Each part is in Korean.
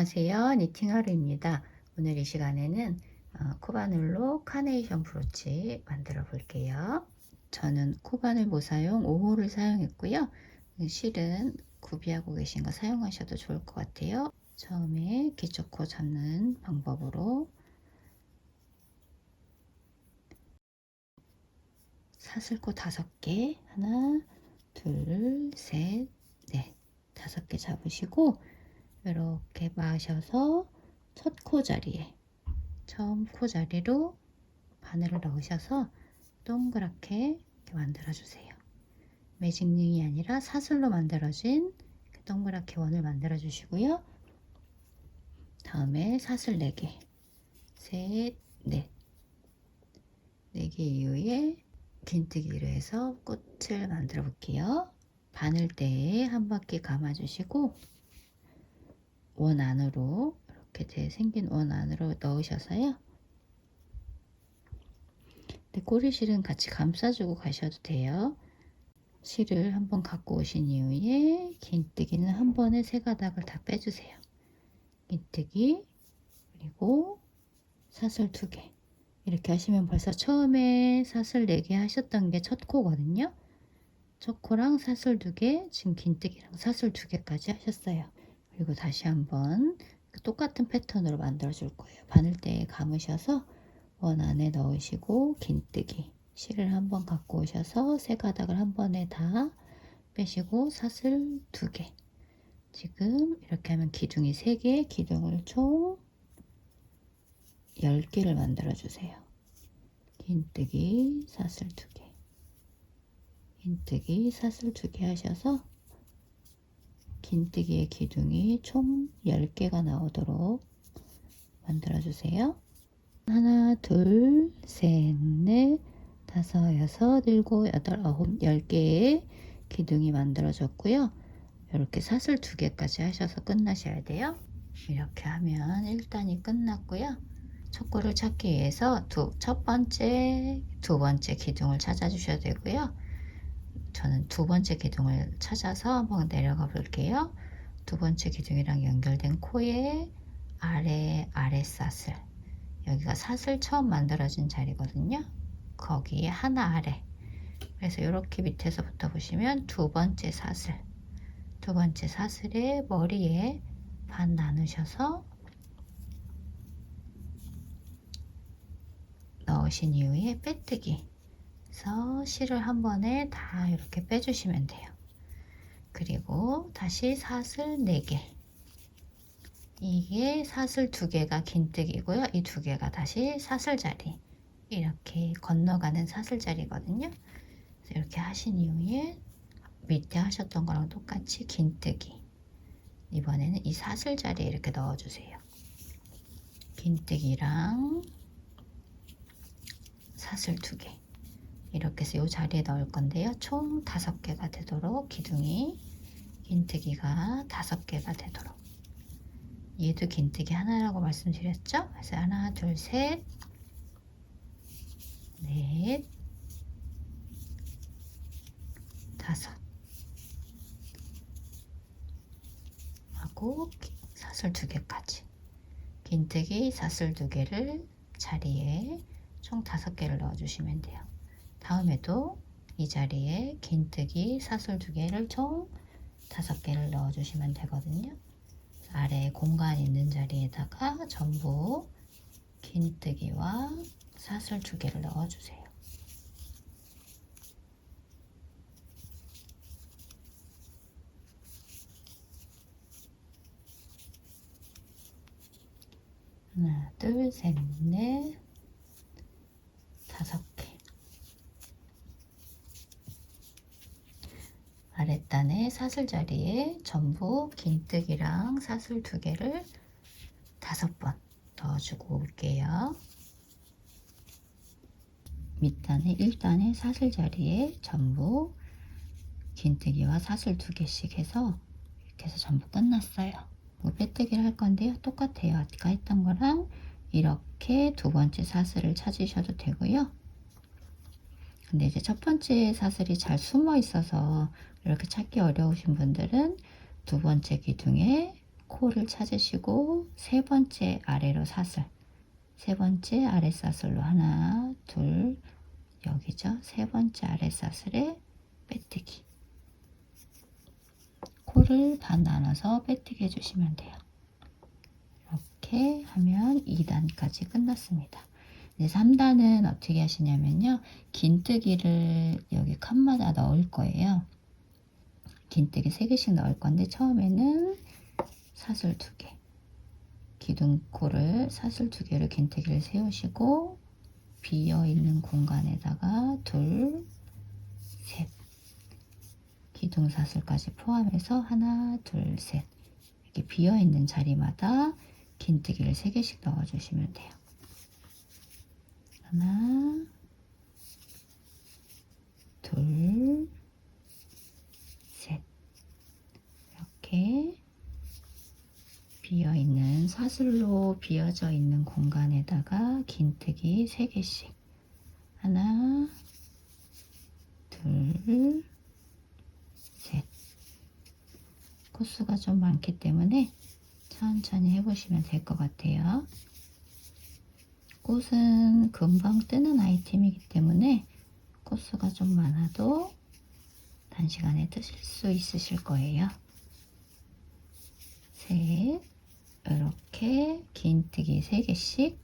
안녕하세요. 니팅하루입니다. 오늘 이 시간에는 어, 코바늘로 카네이션 브로치 만들어 볼게요. 저는 코바늘 모사용 5호를 사용했고요. 실은 구비하고 계신 거 사용하셔도 좋을 것 같아요. 처음에 기초코 잡는 방법으로 사슬코 다섯 개 하나 둘 셋 넷 다섯 개 잡으시고 이렇게 마셔서 첫 코 자리에 처음 코 자리로 바늘을 넣으셔서 동그랗게 만들어 주세요. 매직링이 아니라 사슬로 만들어진 동그랗게 원을 만들어 주시고요. 다음에 사슬 4개, 셋, 넷, 4개 이후에 긴뜨기로 해서 꽃을 만들어 볼게요. 바늘대에 한 바퀴 감아주시고 원 안으로 이렇게 생긴 원 안으로 넣으셔서요. 근데 꼬리실은 같이 감싸주고 가셔도 돼요. 실을 한번 갖고 오신 이후에 긴뜨기는 한 번에 세 가닥을 다 빼주세요. 긴뜨기 그리고 사슬 두 개. 이렇게 하시면 벌써 처음에 사슬 4개 하셨던 게 첫 코거든요. 첫 코랑 사슬 2개, 지금 긴뜨기랑 사슬 2개까지 하셨어요. 그리고 다시 한번 똑같은 패턴으로 만들어 줄 거예요. 바늘대에 감으셔서 원 안에 넣으시고 긴뜨기 실을 한번 갖고 오셔서 세 가닥을 한 번에 다 빼시고 사슬 2개 지금 이렇게 하면 기둥이 3개 기둥을 총 10개를 만들어 주세요. 긴뜨기 사슬 2개 긴뜨기 사슬 2개 하셔서 긴뜨기의 기둥이 총 10개가 나오도록 만들어주세요. 하나, 둘, 셋, 넷, 다섯, 여섯, 일곱, 여덟, 아홉, 열 개의 기둥이 만들어졌고요. 이렇게 사슬 두 개까지 하셔서 끝나셔야 돼요. 이렇게 하면 1단이 끝났고요. 촉구를 찾기 위해서 두, 첫 번째, 두 번째 기둥을 찾아주셔야 되고요. 저는 두 번째 기둥을 찾아서 한번 내려가 볼게요. 두 번째 기둥이랑 연결된 코의 아래 아래 사슬 여기가 사슬 처음 만들어진 자리거든요. 거기에 하나 아래 그래서 이렇게 밑에서부터 보시면 두 번째 사슬 두 번째 사슬의 머리에 반 나누셔서 넣으신 이후에 빼뜨기 그래서 실을 한 번에 다 이렇게 빼주시면 돼요. 그리고 다시 사슬 4개. 이게 사슬 2개가 긴뜨기고요. 이두 개가 다시 사슬 자리. 이렇게 건너가는 사슬 자리거든요. 이렇게 하신 이후에 밑에 하셨던 거랑 똑같이 긴뜨기. 이번에는 이 사슬 자리에 이렇게 넣어주세요. 긴뜨기랑 사슬 2개. 이렇게 해서 이 자리에 넣을 건데요. 총 다섯 개가 되도록 기둥이 긴뜨기가 다섯 개가 되도록 얘도 긴뜨기 하나라고 말씀드렸죠? 그래서 하나, 둘, 셋, 넷, 다섯 하고 사슬 두 개까지 긴뜨기 사슬 두 개를 자리에 총 다섯 개를 넣어주시면 돼요. 다음에도 이 자리에 긴뜨기 사슬 두 개를 총 다섯 개를 넣어 주시면 되거든요. 아래 공간 있는 자리에다가 전부 긴뜨기와 사슬 두 개를 넣어 주세요. 하나, 둘, 셋, 넷, 다섯 개. 아랫단의 사슬 자리에 전부 긴뜨기랑 사슬 두 개를 다섯 번 넣어주고 올게요. 밑단의 1단의 사슬 자리에 전부 긴뜨기와 사슬 두 개씩 해서 이렇게 해서 전부 끝났어요. 빼뜨기를 할 건데요. 똑같아요. 아까 했던 거랑 이렇게 두 번째 사슬을 찾으셔도 되고요. 근데 이제 첫 번째 사슬이 잘 숨어 있어서 이렇게 찾기 어려우신 분들은 두 번째 기둥에 코를 찾으시고 세 번째 아래로 사슬 세 번째 아래 사슬로 하나 둘 여기죠? 세 번째 아래 사슬에 빼뜨기. 코를 반 나눠서 빼뜨기 해주시면 돼요. 이렇게 하면 2단까지 끝났습니다 이제 3단은 어떻게 하시냐면요. 긴뜨기를 여기 칸마다 넣을 거예요. 긴뜨기 3개씩 넣을 건데 처음에는 사슬 2개. 기둥코를 사슬 2개를 긴뜨기를 세우시고 비어있는 공간에다가 둘, 셋. 기둥 사슬까지 포함해서 하나, 둘, 셋. 이렇게 비어있는 자리마다 긴뜨기를 3개씩 넣어주시면 돼요 하나 둘 셋. 이렇게 비어있는 사슬로 비어져 있는 공간에다가 긴뜨기 3개씩. 하나 둘 셋. 코스가 좀 많기 때문에 천천히 해보시면 될 것 같아요 꽃은 금방 뜨는 아이템이기 때문에 코스가 좀 많아도 단시간에 뜨실 수 있으실 거예요 셋 이렇게 긴뜨기 3개씩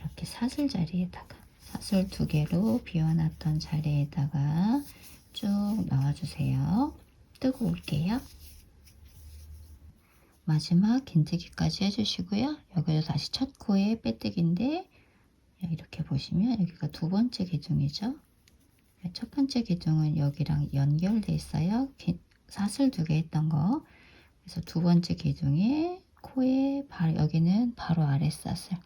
이렇게 사슬 자리에다가 사슬 두 개로 비워놨던 자리에다가 쭉 넣어주세요. 뜨고 올게요. 마지막 긴뜨기까지 해주시고요. 여기도 다시 첫 코에 빼뜨기인데 이렇게 보시면 여기가 두 번째 기둥이죠. 첫 번째 기둥은 여기랑 연결돼 있어요. 사슬 두 개 했던 거. 그래서 두 번째 기둥에 코에 바로 여기는 바로 아래 사슬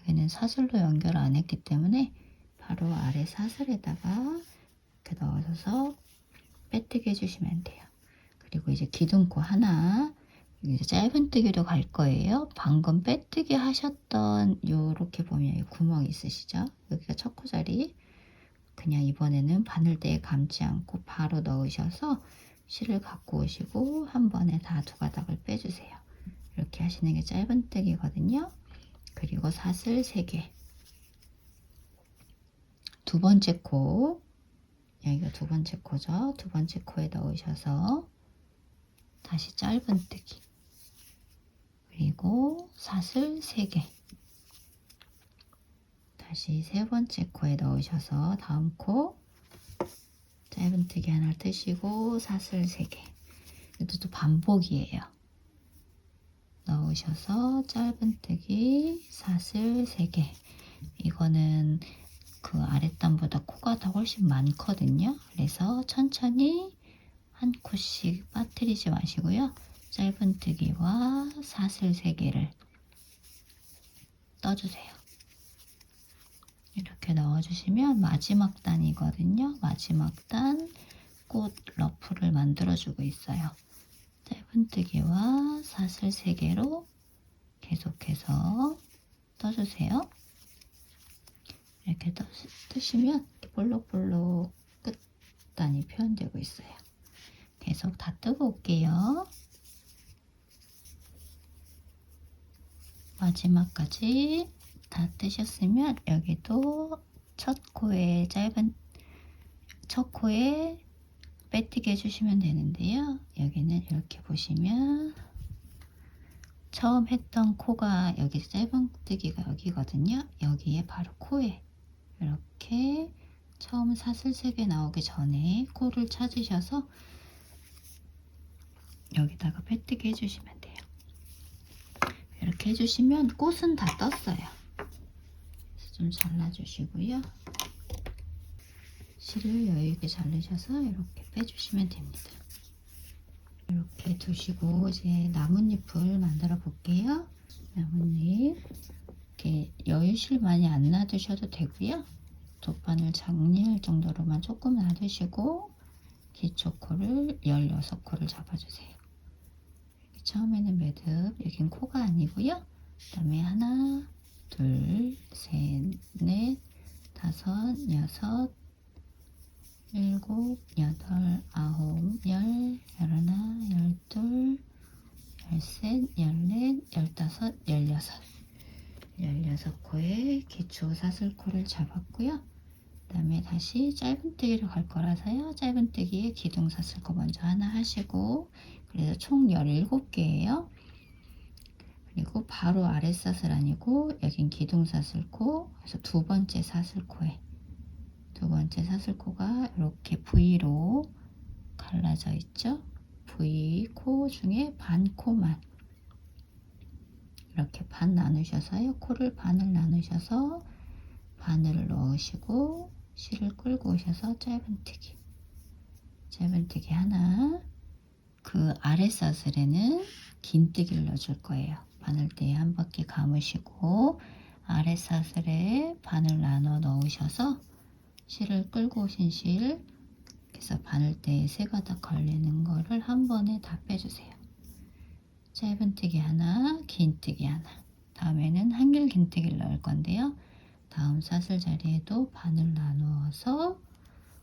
여기는 사슬로 연결 안 했기 때문에 바로 아래 사슬에다가 이렇게 넣어서 빼뜨기 해주시면 돼요. 그리고 이제 기둥코 하나 짧은뜨기로 갈 거예요. 방금 빼뜨기 하셨던 요렇게 보면 이 구멍 있으시죠? 여기가 첫 코 자리 그냥 이번에는 바늘대에 감지 않고 바로 넣으셔서 실을 갖고 오시고 한 번에 다 두 가닥을 빼주세요. 이렇게 하시는 게 짧은뜨기거든요. 그리고 사슬 3개 두 번째 코 여기가 두 번째 코죠. 두 번째 코에 넣으셔서 다시 짧은뜨기 그리고 사슬 3개. 다시 세 번째 코에 넣으셔서 다음 코 짧은뜨기 하나 뜨시고 사슬 3개. 이것도 반복이에요. 넣으셔서 짧은뜨기 사슬 3개. 이거는 그 아랫단보다 코가 더 훨씬 많거든요. 그래서 천천히 한 코씩 빠뜨리지 마시고요 짧은뜨기와 사슬 3개를 떠주세요 이렇게 넣어주시면 마지막 단이거든요. 마지막 단 꽃 러프를 만들어주고 있어요. 짧은뜨기와 사슬 3개로 계속해서 떠주세요. 이렇게 떠, 뜨시면 볼록볼록 끝단이 표현되고 있어요. 계속 다 뜨고 올게요. 마지막까지 다 뜨셨으면 여기도 첫 코에 짧은 첫 코에 빼뜨기 해주시면 되는데요. 여기는 이렇게 보시면 처음 했던 코가 여기 짧은뜨기가 여기거든요. 여기에 바로 코에 이렇게 처음 사슬 3개 나오기 전에 코를 찾으셔서 여기다가 빼뜨기 해주시면 돼요. 이렇게 해주시면 꽃은 다 떴어요. 좀 잘라주시고요. 실을 여유있게 자르셔서 이렇게 빼주시면 됩니다. 이렇게 두시고 이제 나뭇잎을 만들어 볼게요. 나뭇잎 이렇게 여유실 많이 안 놔두셔도 되고요. 돗바늘 장렬 정도로만 조금 놔두시고 기초코를 16코를 잡아주세요. 처음에는 매듭, 여긴 코가 아니고요. 그 다음에 하나, 둘, 셋, 넷, 다섯, 여섯, 일곱, 여덟, 아홉, 열, 열하나, 열둘, 열셋, 열넷, 열다섯, 열여섯. 열여섯 코에 기초 사슬코를 잡았고요. 그 다음에 다시 짧은뜨기로 갈 거라서요. 짧은뜨기에 기둥 사슬코 먼저 하나 하시고 그래서 총 17개예요. 그리고 바로 아래 사슬 아니고 여긴 기둥 사슬코 그래서 두 번째 사슬코에 두 번째 사슬코가 이렇게 V로 갈라져 있죠. V 코 중에 반 코만 이렇게 반 나누셔서요. 코를 반을 나누셔서 바늘을 넣으시고 실을 끌고 오셔서 짧은뜨기 짧은뜨기 하나 그 아래 사슬에는 긴뜨기를 넣어줄 거예요. 바늘대에 한 바퀴 감으시고 아래 사슬에 바늘 나눠 넣으셔서 실을 끌고 오신 실 그래서 바늘대에 세 가닥 걸리는 거를 한 번에 다 빼주세요. 짧은뜨기 하나, 긴뜨기 하나. 다음에는 한길 긴뜨기를 넣을 건데요. 다음 사슬 자리에도 바늘 나누어서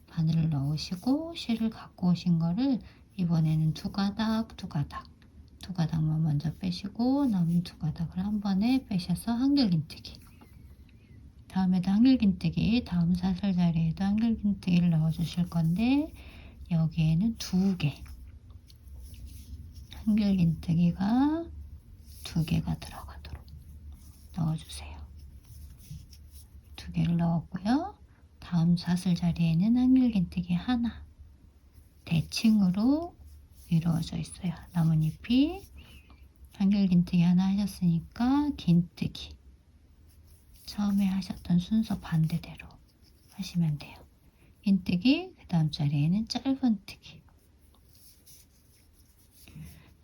바늘을 넣으시고 실을 갖고 오신 거를 이번에는 두 가닥, 두 가닥, 두 가닥만 먼저 빼시고 남은 두 가닥을 한 번에 빼셔서 한길 긴뜨기. 다음에도 한길 긴뜨기, 다음 사슬 자리에도 한길 긴뜨기를 넣어 주실 건데 여기에는 두 개. 한길 긴뜨기가 두 개가 들어가도록 넣어주세요. 두 개를 넣었고요. 다음 사슬 자리에는 한길 긴뜨기 하나 대칭으로 이루어져 있어요. 나뭇잎이 한길 긴뜨기 하나 하셨으니까 긴뜨기 처음에 하셨던 순서 반대대로 하시면 돼요. 긴뜨기 그 다음 자리에는 짧은뜨기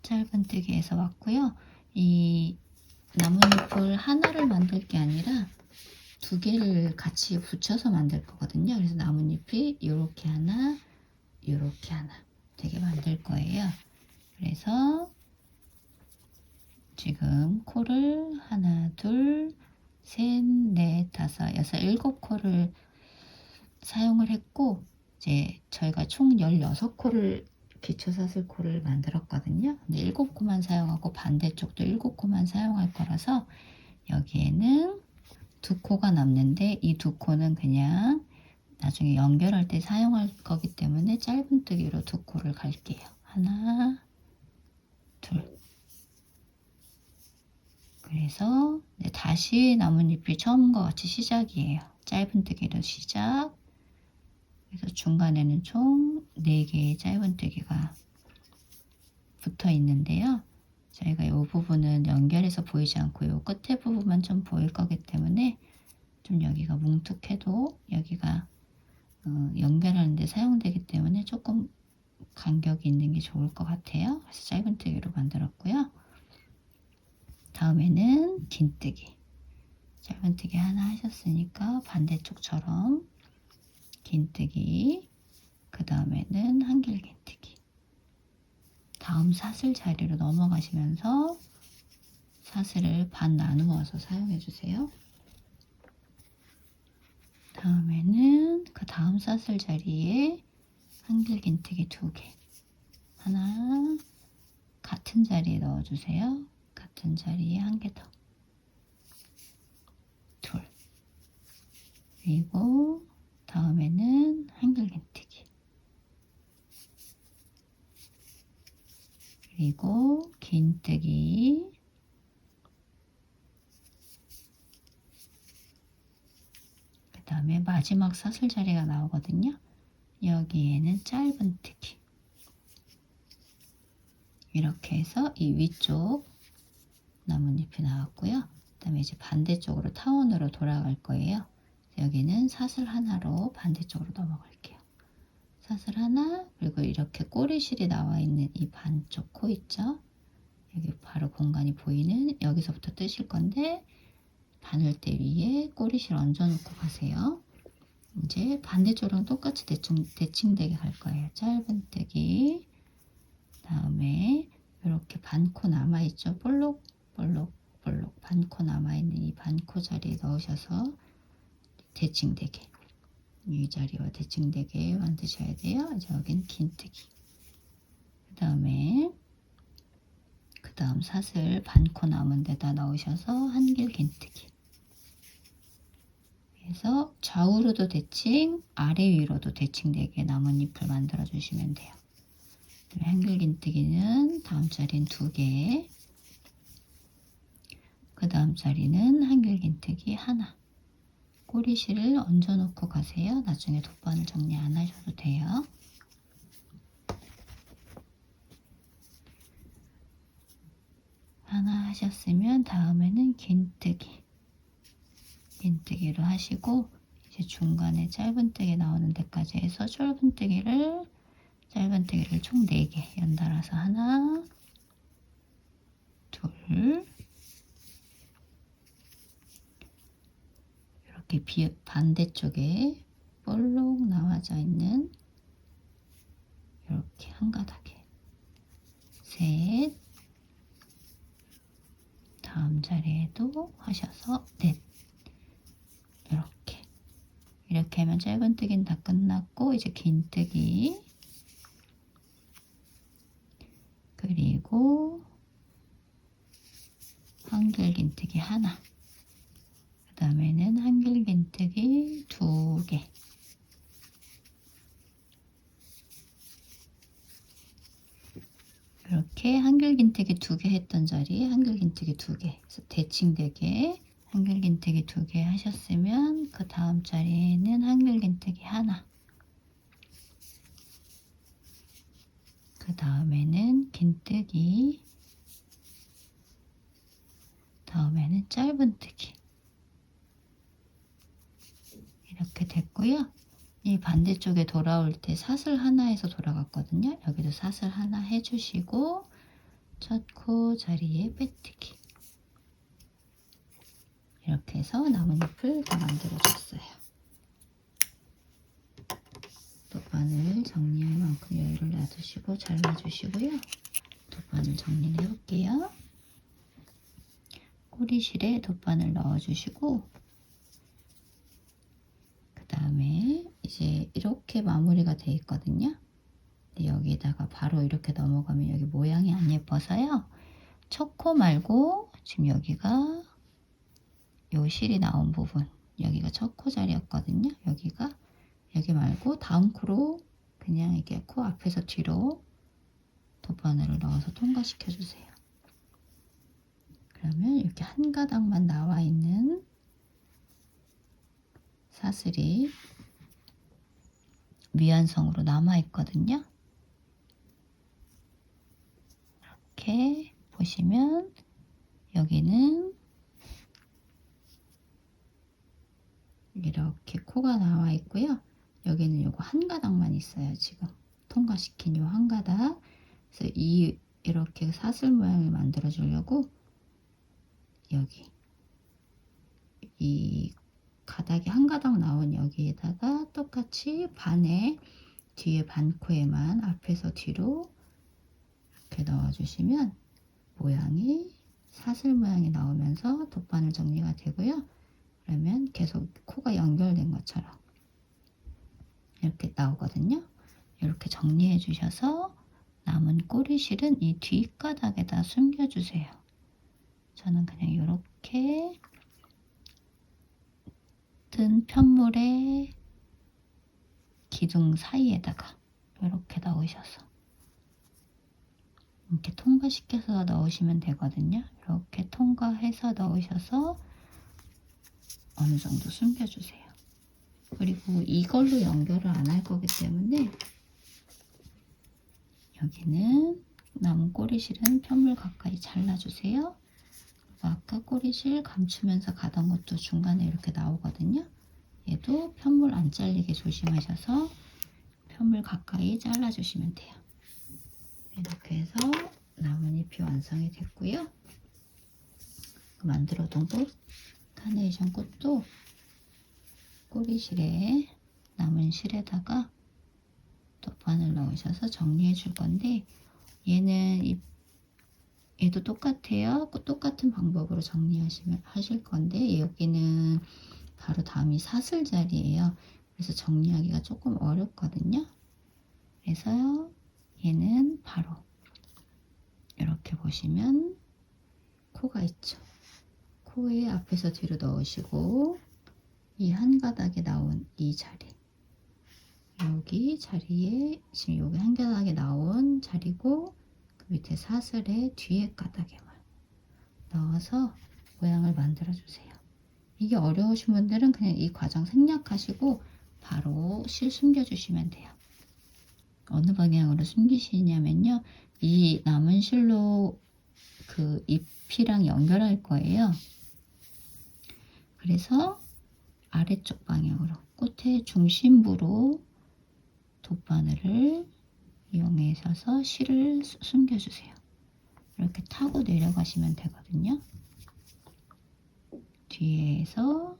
짧은뜨기에서 왔고요. 이 나뭇잎을 하나를 만들 게 아니라 두 개를 같이 붙여서 만들 거거든요. 그래서 나뭇잎이 이렇게 하나, 이렇게 하나 되게 만들 거예요. 그래서 지금 코를 하나, 둘, 셋, 넷, 다섯, 여섯, 일곱 코를 사용을 했고 이제 저희가 총 16코를 기초사슬 코를 만들었거든요. 근데 7코만 사용하고 반대쪽도 7코만 사용할 거라서 여기에는 두 코가 남는데 이 두 코는 그냥 나중에 연결할 때 사용할 거기 때문에 짧은뜨기로 두 코를 갈게요. 하나, 둘. 그래서 네, 다시 나뭇잎이 처음과 같이 시작이에요. 짧은뜨기로 시작. 그래서 중간에는 총 4개의 짧은뜨기가 붙어 있는데요. 저희가 이 부분은 연결해서 보이지 않고 이 끝에 부분만 좀 보일 거기 때문에 좀 여기가 뭉툭해도 여기가 어, 연결하는 데 사용되기 때문에 조금 간격이 있는 게 좋을 것 같아요. 그래서 짧은뜨기로 만들었고요. 다음에는 긴뜨기. 짧은뜨기 하나 하셨으니까 반대쪽처럼 긴뜨기 그 다음에는 한길 긴뜨기 다음 사슬 자리로 넘어가시면서 사슬을 반 나누어서 사용해 주세요 다음에는 그 다음 사슬 자리에 한길 긴뜨기 두 개. 하나 같은 자리에 넣어 주세요. 같은 자리에 한 개 더. 둘. 그리고 다음에는 한글 긴뜨기 그리고 긴뜨기 그 다음에 마지막 사슬 자리가 나오거든요 여기에는 짧은 뜨기 이렇게 해서 이 위쪽 나뭇잎이 나왔고요 그 다음에 이제 반대쪽으로 타원으로 돌아갈 거예요 여기는 사슬 하나로 반대쪽으로 넘어갈게요. 사슬 하나 그리고 이렇게 꼬리실이 나와 있는 이 반쪽 코 있죠? 여기 바로 공간이 보이는 여기서부터 뜨실 건데 바늘대 위에 꼬리실 얹어놓고 가세요. 이제 반대쪽으로 똑같이 대충, 대칭되게 갈 거예요. 짧은뜨기 다음에 이렇게 반코 남아있죠? 볼록 볼록 볼록 반코 남아있는 이 반코 자리에 넣으셔서 대칭되게 이 자리와 대칭되게 만드셔야 돼요. 이제 여기는 긴뜨기 그 다음에 그 다음 사슬 반코 남은 데다 넣으셔서 한길 긴뜨기 그래서 좌우로도 대칭 아래 위로도 대칭 4개 나뭇잎을 만들어 주시면 돼요. 한길 긴뜨기는 다음 자리는 2개. 그 다음 자리는 한길 긴뜨기 하나. 꼬리실을 얹어 놓고 가세요. 나중에 돗바늘 정리 안 하셔도 돼요. 하나 하셨으면 다음에는 긴뜨기 긴뜨기로 하시고 이제 중간에 짧은뜨기 나오는 데까지 해서 짧은뜨기를 짧은뜨기를 총 4개 연달아서 하나 둘 이렇게 비, 반대쪽에 볼록 나와져 있는 이렇게 한 가닥에. 셋. 다음 자리에도 하셔서 넷 이렇게 하면 짧은뜨기는 다 끝났고 이제 긴뜨기. 그리고 한길 긴뜨기 하나. 그 다음에는 한길 긴뜨기 두 개. 이렇게 한길 긴뜨기 두 개 했던 자리에 한길 긴뜨기 두 개, 그래서 대칭 네 개, 한길 긴뜨기 두 개 하셨으면 그 다음 자리에는 한길 긴뜨기 하나. 그 다음에는 긴뜨기. 다음에는 짧은뜨기. 이렇게 됐고요. 이 반대쪽에 돌아올 때 사슬 하나에서 돌아갔거든요. 여기도 사슬 하나 해주시고 첫 코 자리에 빼뜨기 이렇게 해서 나뭇잎을 다 만들어줬어요. 돗바늘 정리할 만큼 여유를 놔두시고 잘라주시고요. 돗바늘 정리를 해볼게요. 꼬리실에 돗바늘 넣어주시고 그 다음에 이제 이렇게 마무리가 돼 있거든요. 여기에다가 바로 이렇게 넘어가면 여기 모양이 안 예뻐서요. 초코 말고 지금 여기가 요 실이 나온 부분 여기가 첫 코 자리였거든요. 여기가 여기 말고 다음 코로 그냥 이게 코 앞에서 뒤로 돗바늘을 넣어서 통과시켜 주세요. 그러면 이렇게 한 가닥만 나와 있는 사슬이 미완성으로 남아 있거든요. 이렇게 보시면 여기는 이렇게 코가 나와 있고요. 여기는 요거 한 가닥만 있어요. 지금 통과시킨 요 한 가닥. 그래서 이 이렇게 사슬 모양을 만들어 주려고 여기 이 가닥이 한 가닥 나온 여기에다가 똑같이 반에 뒤에 반코에만 앞에서 뒤로 이렇게 넣어주시면 모양이 사슬 모양이 나오면서 돗바늘 정리가 되고요. 그러면 계속 코가 연결된 것처럼 이렇게 나오거든요. 이렇게 정리해 주셔서 남은 꼬리실은 이 뒷가닥에다 숨겨주세요. 저는 그냥 이렇게 뜬 편물의 기둥 사이에다가 이렇게 넣으셔서 이렇게 통과시켜서 넣으시면 되거든요. 이렇게 통과해서 넣으셔서 어느 정도 숨겨주세요. 그리고 이걸로 연결을 안 할 거기 때문에 여기는 남은 꼬리실은 편물 가까이 잘라주세요. 아까 꼬리실 감추면서 가던 것도 중간에 이렇게 나오거든요. 얘도 편물 안 잘리게 조심하셔서 편물 가까이 잘라주시면 돼요. 이렇게 해서 나뭇잎이 완성이 됐고요. 그 만들어둔 꽃, 카네이션 꽃도 꼬리실에 남은 실에다가 돗바늘 넣으셔서 정리해 줄 건데 얘는 이 얘도 똑같아요. 똑같은 방법으로 정리하시면 하실 건데 여기는 바로 다음이 사슬 자리예요. 그래서 정리하기가 조금 어렵거든요. 그래서요. 얘는 바로 이렇게 보시면 코가 있죠. 코에 앞에서 뒤로 넣으시고 이 한 가닥에 나온 이 자리 여기 자리에 지금 여기 한 가닥에 나온 자리고 그 밑에 사슬의 뒤에 가닥에만 넣어서 모양을 만들어 주세요. 이게 어려우신 분들은 그냥 이 과정 생략하시고 바로 실 숨겨 주시면 돼요. 어느 방향으로 숨기시냐면요. 이 남은 실로 그 잎이랑 연결할 거예요. 그래서 아래쪽 방향으로 꽃의 중심부로 돗바늘을 이용해서 실을 수- 숨겨주세요. 이렇게 타고 내려가시면 되거든요. 뒤에서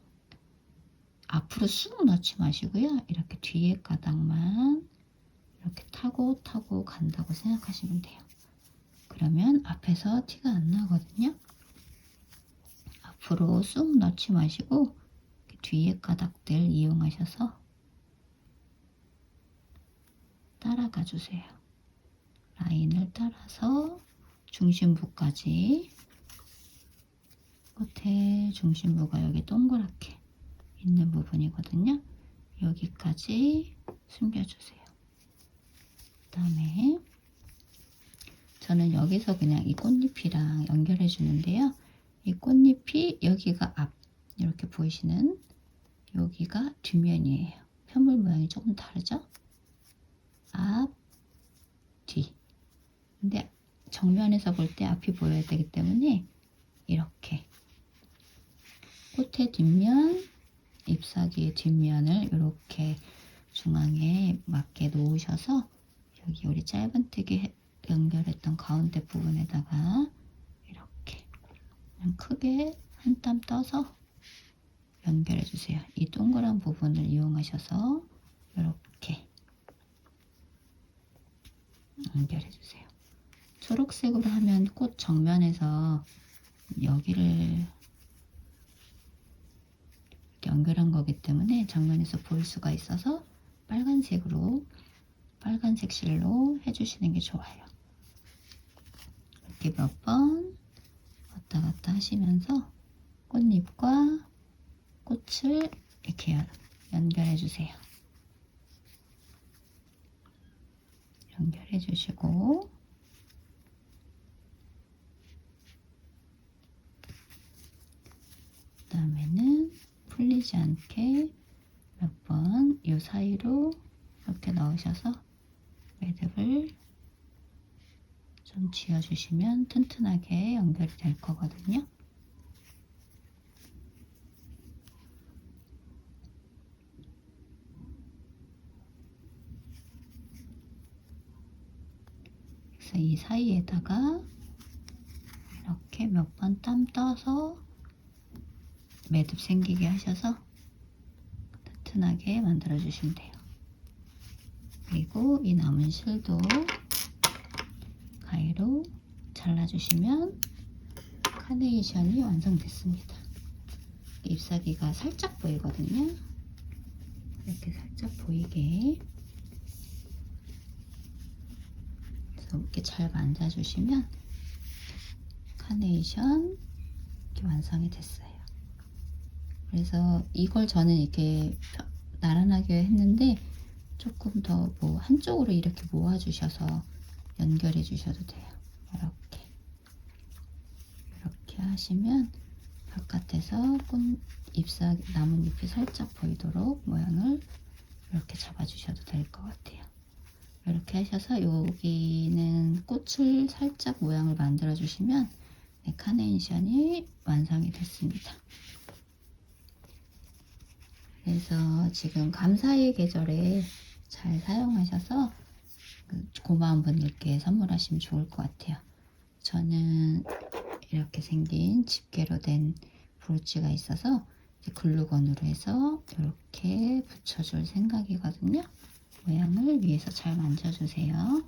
앞으로 쑥 넣지 마시고요. 이렇게 뒤에 가닥만 이렇게 타고 타고 간다고 생각하시면 돼요. 그러면 앞에서 티가 안 나거든요. 앞으로 쑥 넣지 마시고 뒤에 가닥들 이용하셔서 따라가 주세요. 라인을 따라서 중심부까지 끝에 중심부가 여기 동그랗게 있는 부분이거든요. 여기까지 숨겨주세요. 그 다음에 저는 여기서 그냥 이 꽃잎이랑 연결해 주는데요. 이 꽃잎이 여기가 앞 이렇게 보이시는 여기가 뒷면이에요. 편물 모양이 조금 다르죠? 앞, 뒤. 근데 정면에서 볼 때 앞이 보여야 되기 때문에 이렇게 꽃의 뒷면, 잎사귀의 뒷면을 이렇게 중앙에 맞게 놓으셔서 여기 우리 짧은 뜨기 해- 연결했던 가운데 부분에다가 그냥 크게 한 땀 떠서 연결해 주세요. 이 동그란 부분을 이용하셔서 이렇게 연결해 주세요. 초록색으로 하면 꽃 정면에서 여기를 연결한 거기 때문에 정면에서 볼 수가 있어서 빨간색으로 빨간색 실로 해주시는 게 좋아요. 이렇게 몇 번 왔다 갔다 하시면서 꽃잎과 꽃을 이렇게 연- 연결해 주세요. 연결해 주시고 그 다음에는 풀리지 않게 몇 번 이 사이로 이렇게 넣으셔서 매듭을 좀 쥐어주시면 튼튼하게 연결이 될 거거든요. 그래서 이 사이에다가 이렇게 몇 번 땀 떠서 매듭 생기게 하셔서 튼튼하게 만들어 주시면 돼요. 그리고 이 남은 실도 가위로 잘라주시면 카네이션이 완성됐습니다. 잎사귀가 살짝 보이거든요. 이렇게 살짝 보이게 이렇게 잘 만져주시면 카네이션 이렇게 완성이 됐어요. 그래서 이걸 저는 이렇게 펴- 나란하게 했는데 조금 더 뭐 한쪽으로 이렇게 모아주셔서 연결해 주셔도 돼요. 이렇게 이렇게 하시면 바깥에서 꽃 잎사 나뭇잎이 살짝 보이도록 모양을 이렇게 잡아주셔도 될 것 같아요. 이렇게 하셔서 여기는 꽃을 살짝 모양을 만들어 주시면 네, 카네이션이 완성이 됐습니다. 그래서 지금 감사의 계절에 잘 사용하셔서 그 고마운 분들께 선물하시면 좋을 것 같아요. 저는 이렇게 생긴 집게로 된 브로치가 있어서 글루건으로 해서 이렇게 붙여줄 생각이거든요. 모양을 위에서 잘 만져주세요.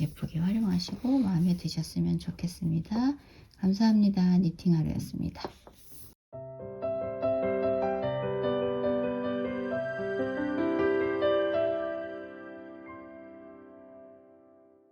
예쁘게 활용하시고 마음에 드셨으면 좋겠습니다. 감사합니다. 니팅하루였습니다.